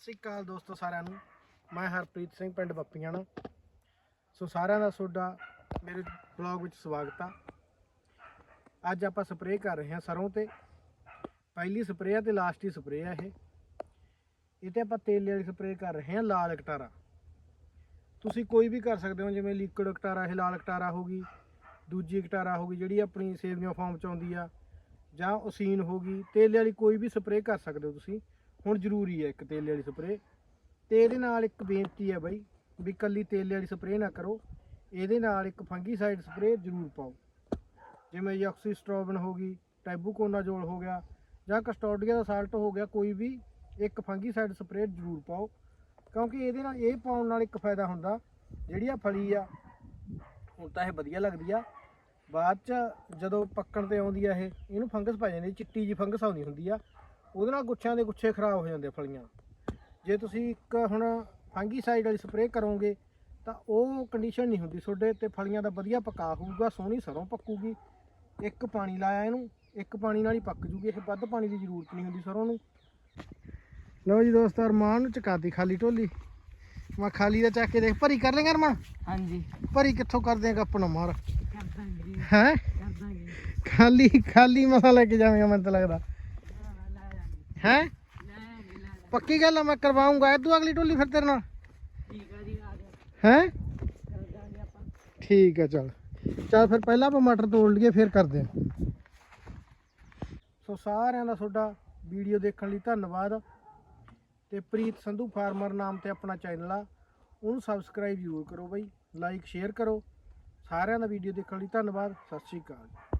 ਸਤਿ ਸ੍ਰੀ ਅਕਾਲ ਦੋਸਤੋ ਸਾਰਿਆਂ ਨੂੰ। ਮੈਂ ਹਰਪ੍ਰੀਤ ਸਿੰਘ, ਪਿੰਡ ਬੱਪੀਆਣਾ ਸੋ ਸਾਰਿਆਂ ਦਾ ਤੁਹਾਡਾ ਮੇਰੇ ਬਲੌਗ ਵਿੱਚ ਸਵਾਗਤ ਆ। ਅੱਜ ਆਪਾਂ ਸਪਰੇਅ ਕਰ ਰਹੇ ਹਾਂ ਸਰੋਂ ਤੇ। ਪਹਿਲੀ ਸਪਰੇਅ ਆ ਤੇ ਲਾਸਟ ਹੀ ਸਪਰੇਅ ਆ ਇਹ। ਇਹ ਤੇ ਆਪਾਂ ਤੇਲ ਵਾਲੀ ਸਪਰੇਅ ਕਰ ਰਹੇ ਹਾਂ, ਲਾਲ ਕਟਾਰਾ ਤੁਸੀਂ ਕੋਈ ਵੀ ਕਰ ਸਕਦੇ ਹੋ, ਜਿਵੇਂ ਲਿਕੁਇਡ ਕਟਾਰਾ ਇਹ ਲਾਲ ਕਟਾਰਾ ਹੋ ਗਈ। ਦੂਜੀ ਕਟਾਰਾ ਹੋ ਗਈ, ਜਿਹੜੀ ਆਪਣੀ ਸੇਵੀਆਂ ਫਾਰਮ ਚ ਆਉਂਦੀ ਆ। ਜਾਂ ਉਸੀਨ ਹੋ ਗਈ। ਤੇਲ ਵਾਲੀ ਕੋਈ ਵੀ ਸਪਰੇਅ ਕਰ ਸਕਦੇ ਹੋ ਤੁਸੀਂ। ਹੁਣ ਜ਼ਰੂਰੀ ਹੈ ਇੱਕ ਤੇਲੇ ਵਾਲੀ ਸਪਰੇਅ। ਤੇ ਇਹਦੇ ਨਾਲ ਇੱਕ ਬੇਨਤੀ ਹੈ ਬਾਈ ਵੀ ਕੱਲੀ ਤੇਲੇ ਵਾਲੀ ਸਪਰੇਅ ਨਾ ਕਰੋ। ਇਹਦੇ ਨਾਲ ਇੱਕ ਫੰਗੀਸਾਈਡ ਸਪਰੇਅ ਜ਼ਰੂਰ ਪਾਓ। ਜਿਵੇਂ ਯੌਕਸੀਸਟ੍ਰੋਬਨ ਹੋ ਗਈ, ਟੈਬੂਕੋਨਾਜ਼ੋਲ ਹੋ ਗਿਆ ਜਾਂ ਕਸਟੋਡੀਆ ਦਾ ਸਾਲਟ ਹੋ ਗਿਆ, ਕੋਈ ਵੀ ਇੱਕ ਫੰਗੀਸਾਈਡ ਸਪਰੇਅ ਜ਼ਰੂਰ ਪਾਓ। ਕਿਉਂਕਿ ਇਹਦੇ ਨਾਲ ਇਹ ਪਾਉਣ ਨਾਲ ਇੱਕ ਫਾਇਦਾ ਹੁੰਦਾ, ਜਿਹੜੀ ਆ ਫਲੀ ਆ, ਹੁਣ ਤਾਂ ਇਹ ਵਧੀਆ ਲੱਗਦੀ ਆ। ਬਾਅਦ ਚ ਜਦੋਂ ਪੱਕਣ ਤੇ ਆਉਂਦੀ ਆ ਇਹ, ਇਹਨੂੰ ਫੰਗਸ ਪੈ ਜਾਂਦੀ ਚਿੱਟੀ ਜੀ ਫੰਗਸ ਆਉਂਦੀ ਹੁੰਦੀ ਆ। ਉਹਦੇ ਨਾਲ ਗੁੱਛਿਆਂ ਦੇ ਗੁੱਛੇ ਖਰਾਬ ਹੋ ਜਾਂਦੇ ਆ ਫਲੀਆਂ। ਜੇ ਤੁਸੀਂ ਇੱਕ ਹੁਣ ਫੰਗੀਸਾਈਡ ਵਾਲੀ ਸਪਰੇਅ ਕਰੋਗੇ ਤਾਂ ਉਹ ਕੰਡੀਸ਼ਨ ਨਹੀਂ ਹੁੰਦੀ ਤੁਹਾਡੇ ਤੇ ਫਲੀਆਂ ਦਾ ਵਧੀਆ ਪਕਾ ਹੋਊਗਾ ਸੋਹਣੀ ਸਰੋਂ ਪੱਕੂਗੀ। ਇੱਕ ਪਾਣੀ ਲਾਇਆ ਇਹਨੂੰ ਇੱਕ ਪਾਣੀ ਨਾਲ ਹੀ ਪੱਕ ਜੂਗੀ ਇਹ ਵੱਧ ਪਾਣੀ ਦੀ ਜ਼ਰੂਰਤ ਨਹੀਂ ਹੁੰਦੀ ਸਰੋਂ ਨੂੰ। ਲਓ ਜੀ ਦੋਸਤੋ ਅਰਮਾਨ ਨੂੰ ਚਕਾਤੀ ਖਾਲੀ ਢੋਲੀ ਮੈਂ ਖਾਲੀ ਦਾ ਚੱਕ ਕੇ ਦੇਖ ਭਰੀ ਕਰ ਲੇਗਾ ਅਰਮਾਨ? ਹਾਂਜੀ। ਭਰੀ ਕਿੱਥੋਂ ਕਰ ਦੇਗਾ ਆਪਣਾ ਮਾਰ। ਕਰ ਦਾਂਗੇ ਹੈ? ਕਰ ਦਾਂਗੇ ਖਾਲੀ ਖਾਲੀ ਮਸਾ ਲੈ ਕੇ ਜਾਵੇਂਗਾ ਮੈਨੂੰ ਤਾਂ ਲੱਗਦਾ। ਹੈ? ਪੱਕੀ ਗੱਲ ਆ, ਮੈਂ ਕਰਵਾਉਂਗਾ। ਤੂੰ ਅਗਲੀ ਟੋਲੀ ਫਿਰ ਤੇਰੇ ਨਾਲ। ਠੀਕ ਆ ਜੀ ਆ ਗਿਆ ਹੈ? ਕਰ ਦਾਂਗੇ ਠੀਕ ਆ, ਚਲ। ਚਲ ਫਿਰ ਪਹਿਲਾਂ ਆਪਾਂ ਮਟਰ ਤੋੜ ਲਈਏ, ਫਿਰ ਕਰਦੇ ਆ। ਸੋ ਸਾਰਿਆਂ ਦਾ ਤੁਹਾਡਾ ਵੀਡੀਓ ਦੇਖਣ ਲਈ ਧੰਨਵਾਦ। ਤੇ ਪ੍ਰੀਤ ਸੰਧੂ ਫਾਰਮਰ ਨਾਮ ਤੇ ਆਪਣਾ ਚੈਨਲ ਆ। ਉਹਨੂੰ ਸਬਸਕ੍ਰਾਈਬ ਜ਼ਰੂਰ ਕਰੋ ਬਈ। ਲਾਈਕ ਸ਼ੇਅਰ ਕਰੋ। ਸਾਰਿਆਂ ਦਾ ਵੀਡੀਓ ਦੇਖਣ ਲਈ ਧੰਨਵਾਦ। ਸਤਿ ਸ਼੍ਰੀ ਅਕਾਲ।